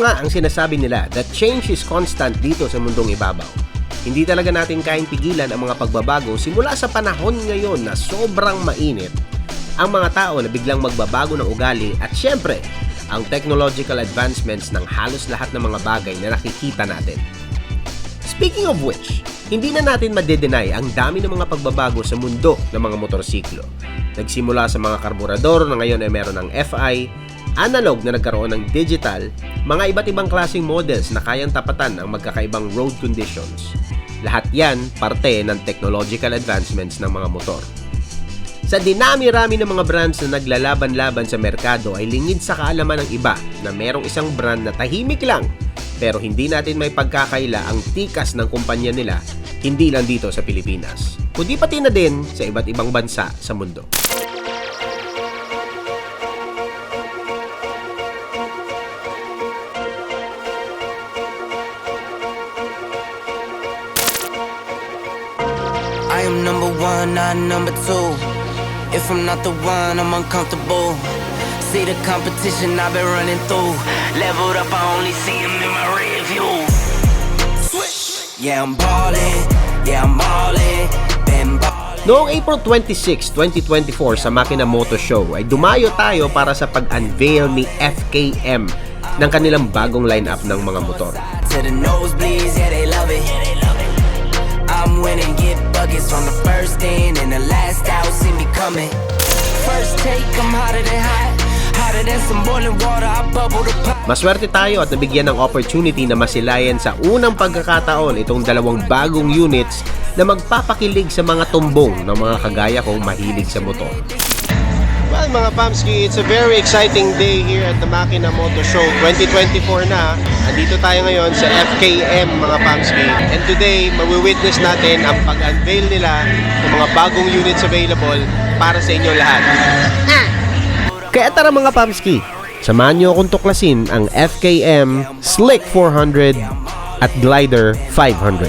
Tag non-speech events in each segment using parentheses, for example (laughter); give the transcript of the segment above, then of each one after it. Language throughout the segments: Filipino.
nga ang sinasabi nila that change is constant dito sa mundong ibabaw. Hindi talaga natin kayang pigilan ang mga pagbabago simula sa panahon ngayon na sobrang mainit. Ang mga tao na biglang magbabago ng ugali at syempre, ang technological advancements ng halos lahat ng mga bagay na nakikita natin. Speaking of which, hindi na natin madedenay ang dami ng mga pagbabago sa mundo ng mga motorsiklo. Nagsimula sa mga karburador na ngayon ay meron ng FI, analog na nagkaroon ng digital, mga iba't ibang klaseng models na kayang tapatan ang magkakaibang road conditions. Lahat yan parte ng technological advancements ng mga motor. Sa dinami-rami ng mga brands na naglalaban-laban sa merkado ay lingid sa kaalaman ng iba na merong isang brand na tahimik lang pero hindi natin may pagkakaila ang tikas ng kumpanya nila hindi lang dito sa Pilipinas kundi pati na din sa iba't ibang bansa sa mundo. Am number one, not number two. If I'm not the one, I'm uncomfortable. See the competition I've been running through. Leveled up, I only see him in my rear view. Switch. Yeah, I'm ballin'. Yeah, I'm ballin'. Been ballin'. Noong April 26, 2024 sa Makina Moto Show ay dumayo tayo para sa pag-unveil ni FKM ng kanilang bagong lineup ng mga motor. I'm winning, get buckets on the first in and the last out, see me coming. First take, I'm hotter than hot. Hotter than some boiling water, I bubble the. Maswerte tayo at nabigyan ng opportunity na masilayan sa unang pagkakataon itong dalawang bagong units na magpapakilig sa mga tumbong ng mga kagaya kong mahilig sa motor. Well, mga Pamski, it's a very exciting day here at the Makina Moto Show 2024 na. Andito tayo ngayon sa FKM, mga Pamski. And today, mawi-witness natin ang pag-unveil nila ng mga bagong units available para sa inyo lahat. Kaya tara mga Pamski, samahan niyo akong tuklasin ang FKM Slick 400 at Glider 500.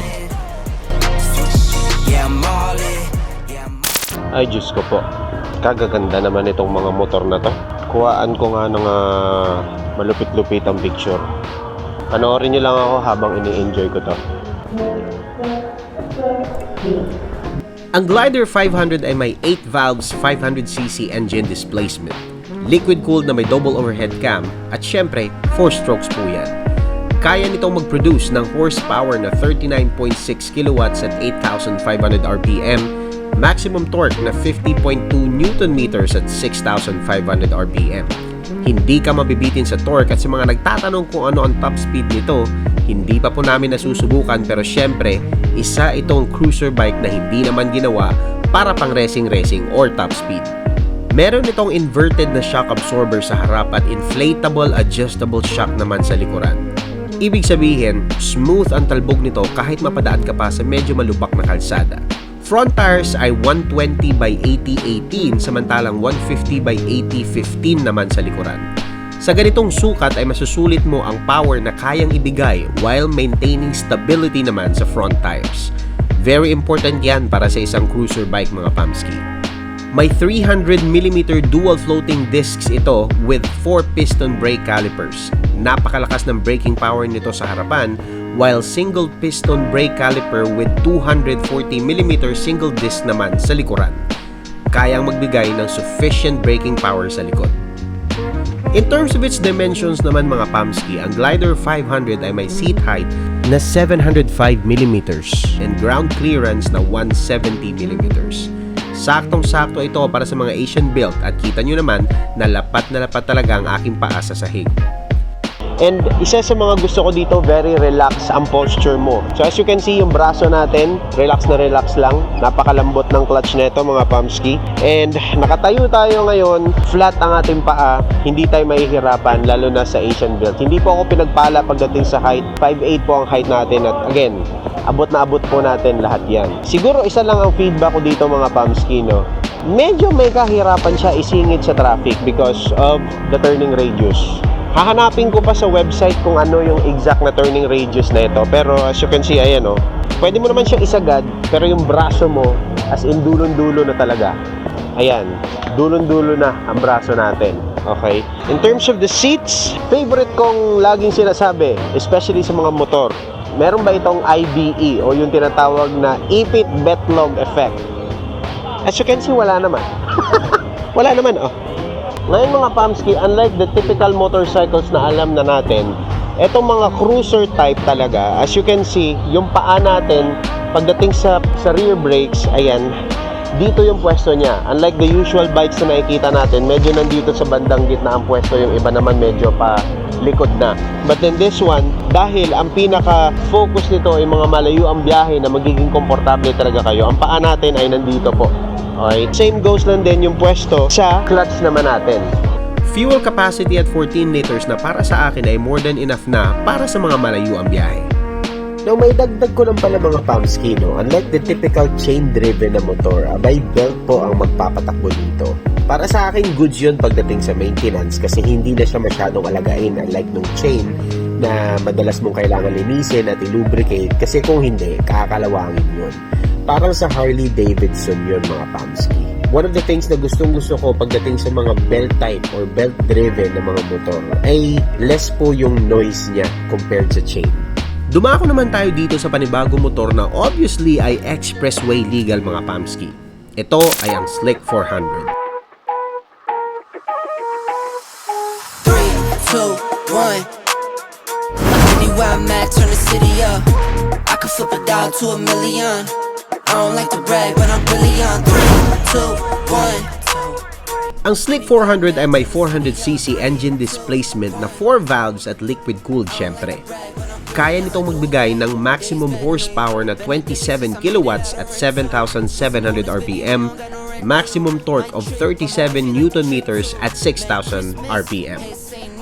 Yeah, I'm all in. Yeah, I'm Ay, Diyos ko po. Kagaganda naman itong mga motor na to. Kuhaan ko nga ng ah, malupit-lupit ang picture. Panoorin niyo lang ako habang ini-enjoy ko to. Ang Glider 500 ay may 8 valves 500cc engine displacement. Liquid-cooled na may double overhead cam at syempre, 4 strokes po yan. Kaya nitong mag-produce ng horsepower na 39.6 kilowatts at 8,500 RPM, maximum torque na 50.2 Newton meters at 6,500 RPM. Hindi ka mabibitin sa torque at sa mga nagtatanong kung ano ang top speed nito, hindi pa po namin nasusubukan pero syempre, isa itong cruiser bike na hindi naman ginawa para pang racing-racing or top speed. Meron itong inverted na shock absorber sa harap at inflatable adjustable shock naman sa likuran. Ibig sabihin, smooth ang talbog nito kahit mapadaan ka pa sa medyo malubak na kalsada. Front tires ay 120 by 80-18 samantalang 150 by 80-15 naman sa likuran. Sa ganitong sukat ay masusulit mo ang power na kayang ibigay while maintaining stability naman sa front tires. Very important yan para sa isang cruiser bike mga Pamski. May 300mm dual floating discs ito with 4 piston brake calipers. Napakalakas ng braking power nito sa harapan while single piston brake caliper with 240mm single disc naman sa likuran. Kayang magbigay ng sufficient braking power sa likod. In terms of its dimensions naman mga Pamski, ang Glider 500 ay may seat height na 705mm and ground clearance na 170mm. Saktong-sakto ito para sa mga Asian built at kita nyo naman na lapat na lapat talaga ang aking paa sa sahig. And isa sa mga gusto ko dito, very relax ang posture mo. So as you can see, yung braso natin, relax na relax lang. Napakalambot ng clutch nito mga Pamski. And nakatayo tayo ngayon, flat ang ating paa. Hindi tayo mahihirapan, lalo na sa Asian build. Hindi po ako pinagpala pagdating sa height. 5'8 po ang height natin at again, abot na abot po natin lahat yan. Siguro isa lang ang feedback ko dito mga Pamski, no? Medyo may kahirapan siya isingit sa traffic because of the turning radius. Hahanapin ko pa sa website kung ano yung exact na turning radius na ito. Pero as you can see, ayan o. Pwede mo naman siyang isagad, pero yung braso mo, as in dulon-dulo na talaga. Ayan, dulon-dulo na ang braso natin. Okay? In terms of the seats, favorite kong laging sinasabi, especially sa mga motor, meron ba itong IBE o yung tinatawag na Ipit Betlog Effect? As you can see, wala naman. (laughs) wala naman, oh. Ngayon mga Pamski, unlike the typical motorcycles na alam na natin, etong mga cruiser type talaga, as you can see, yung paa natin, pagdating sa, sa rear brakes, ayan, dito yung pwesto niya. Unlike the usual bikes na nakikita natin, medyo nandito sa bandang gitna ang pwesto, yung iba naman medyo pa likod na. But then this one, dahil ang pinaka-focus nito ay mga malayo ang biyahe na magiging komportable talaga kayo, ang paa natin ay nandito po. Okay? Same goes lang din yung pwesto sa clutch naman natin. Fuel capacity at 14 liters na para sa akin ay more than enough na para sa mga malayo ang biyahe. Now, may dagdag ko lang pala mga Pamski, no? Unlike the typical chain-driven na motor, abay belt po ang magpapatakbo dito. Para sa akin, goods yun pagdating sa maintenance kasi hindi na siya masyadong alagain unlike nung chain na madalas mong kailangan linisin at i-lubricate kasi kung hindi, kakalawangin yun. Parang sa Harley Davidson yun mga Pamski. One of the things na gustong gusto ko pagdating sa mga belt type or belt driven na mga motor ay less po yung noise niya compared sa chain. Dumako naman tayo dito sa panibagong motor na obviously ay expressway legal mga Pamski. Ito ay ang Slick 400. Three, two, one. Anywhere I'm at, turn the city up. I can flip a dime to a million. I don't like to brag, but I'm really on. Three, two, one. Ang Slick 400 ay may 400cc engine displacement na 4 valves at liquid cooled syempre. Kaya nitong magbigay ng maximum horsepower na 27 kilowatts at 7,700 RPM, maximum torque of 37 Newton meters at 6,000 RPM.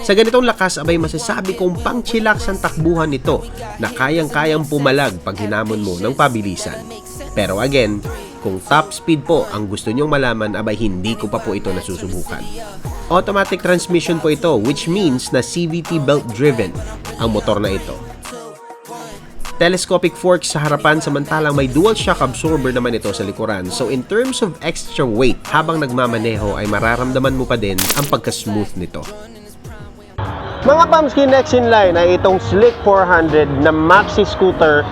Sa ganitong lakas abay masasabi kong pang chillax ang takbuhan nito na kayang-kayang pumalag pag hinamon mo ng pabilisan. Pero again, kung top speed po ang gusto nyong malaman abay hindi ko pa po ito nasusubukan. Automatic transmission po ito which means na CVT belt driven ang motor na ito. Telescopic forks sa harapan samantalang may dual shock absorber naman ito sa likuran. So in terms of extra weight, habang nagmamaneho ay mararamdaman mo pa din ang pagka-smooth nito. Mga Pamski next in line ay itong Slick 400 na maxi scooter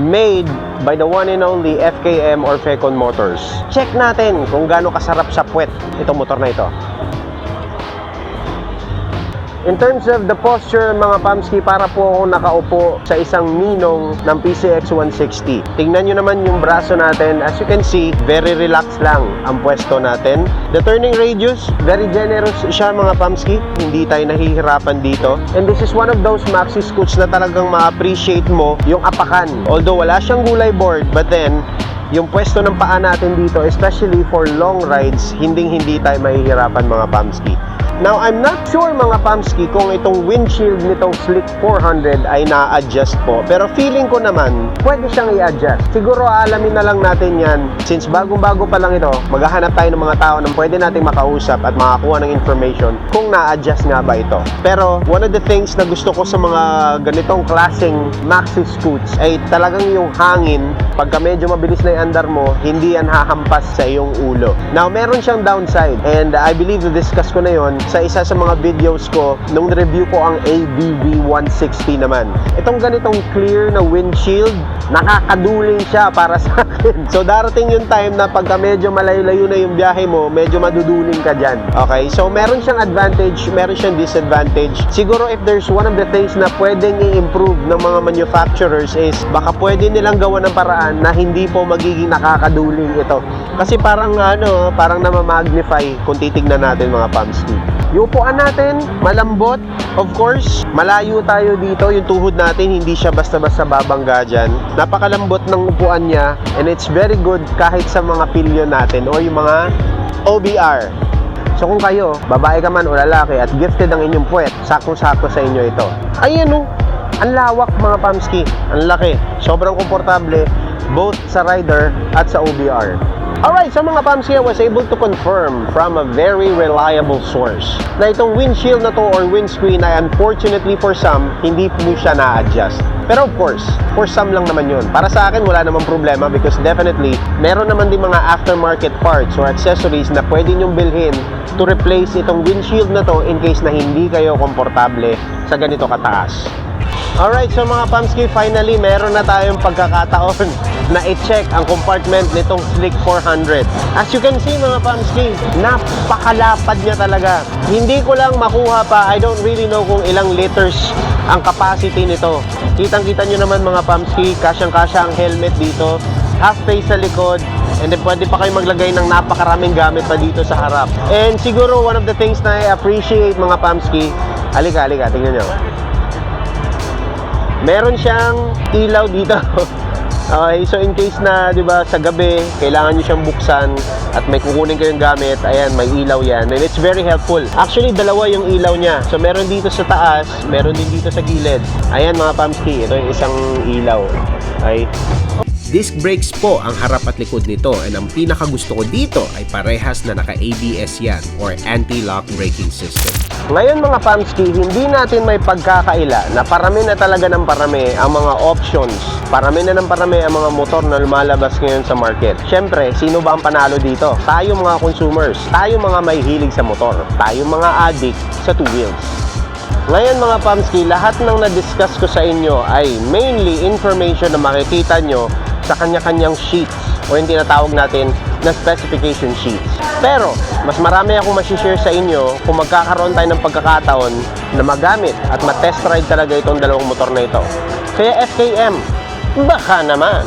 made by the one and only FKM or Fecon Motors. Check natin kung gaano kasarap sa puwet itong motor na ito. In terms of the posture, mga Pamski, para po ako nakaupo sa isang ninong ng PCX 160. Tingnan nyo naman yung braso natin. As you can see, very relaxed lang ang pwesto natin. The turning radius, very generous siya mga Pamski. Hindi tayo nahihirapan dito. And this is one of those maxi scoots na talagang ma-appreciate mo yung apakan. Although wala siyang gulay board, but then, yung pwesto ng paa natin dito, especially for long rides, hinding-hindi tayo mahihirapan mga Pamski. Now, I'm not sure mga Pamski kung itong windshield nitong Slick 400 ay na-adjust po. Pero feeling ko naman, pwede siyang i-adjust. Siguro alamin na lang natin yan. Since bagong-bago pa lang ito, maghahanap tayo ng mga tao na pwede nating makausap at makakuha ng information kung na-adjust nga ba ito. Pero one of the things na gusto ko sa mga ganitong klaseng maxi scoots ay talagang yung hangin, pagka medyo mabilis na yung andar mo, hindi yan hahampas sa iyong ulo. Now, meron siyang downside and I believe na-discuss ko na yon sa isa sa mga videos ko nung review ko ang ABV 160 naman. Itong ganitong clear na windshield, nakakaduling siya para (laughs) sa akin. So darating yung time na pagka medyo malayo-layo na yung biyahe mo, medyo maduduling ka dyan. Okay? So meron siyang advantage, meron siyang disadvantage. Siguro if there's one of the things na pwedeng i-improve ng mga manufacturers is baka pwede nilang gawa ng paraan na hindi po magiging nakakaduling ito. Kasi parang ano, parang namamagnify kung titignan natin mga Pamski. Yung upuan natin, malambot. Of course, malayo tayo dito. Yung tuhod natin, hindi siya basta-basta babangga dyan. Napakalambot ng upuan niya. And it's very good kahit sa mga pillion natin o yung mga OBR. So kung kayo, babae ka man o lalaki at gifted ang inyong puwet, sakong-sakto sa inyo ito. Ayan o, ang lawak mga Pamski. Ang laki. Sobrang komportable both sa rider at sa OBR. Alright, so mga Pamsi, I was able to confirm from a very reliable source na itong windshield na to or windscreen ay unfortunately for some, hindi po siya na-adjust. Pero of course, for some lang naman yun. Para sa akin, wala namang problema because definitely, meron naman din mga aftermarket parts or accessories na pwede nyong bilhin to replace itong windshield na to in case na hindi kayo komportable sa ganito kataas. Alright, so mga Pamski, finally meron na tayong pagkakataon (laughs) na i-check ang compartment nitong Slick 400. As you can see mga Pamski, napakalapad niya talaga. Hindi ko lang makuha pa, I don't really know kung ilang liters ang capacity nito. Kitang-kita nyo naman mga Pamski, kasyang-kasya ang helmet dito, half face sa likod, and then pwede pa kayo maglagay ng napakaraming gamit pa dito sa harap. And siguro one of the things na I appreciate mga Pamski, halika, halika, tingnan nyo. Meron siyang ilaw dito. (laughs) Okay, so in case na, 'di ba, sa gabi kailangan niyo siyang buksan at may kukunin kayong gamit, ayan, may ilaw 'yan. And it's very helpful. Actually, dalawa yung ilaw niya. So meron dito sa taas, meron din dito sa gilid. Ayan mga Pamski, ito yung isang ilaw. Okay. Disc brakes po ang harap at likod nito and ang pinakagusto ko dito ay parehas na naka-ABS yan or anti-lock braking system. Ngayon mga Pamski, hindi natin may pagkakaila na parami na talaga ng parami ang mga options. Parami na ng parami ang mga motor na lumalabas ngayon sa market. Siyempre, sino ba ang panalo dito? Tayo mga consumers, tayo mga may hilig sa motor, tayo mga addict sa two wheels. Ngayon mga Pamski, lahat ng na-discuss ko sa inyo ay mainly information na makikita nyo sa kanya-kanyang sheets o yung tinatawag natin na specification sheets. Pero, mas marami akong masishare sa inyo kung magkakaroon tayo ng pagkakataon na magamit at matest ride talaga itong dalawang motor na ito. Kaya FKM, baka naman.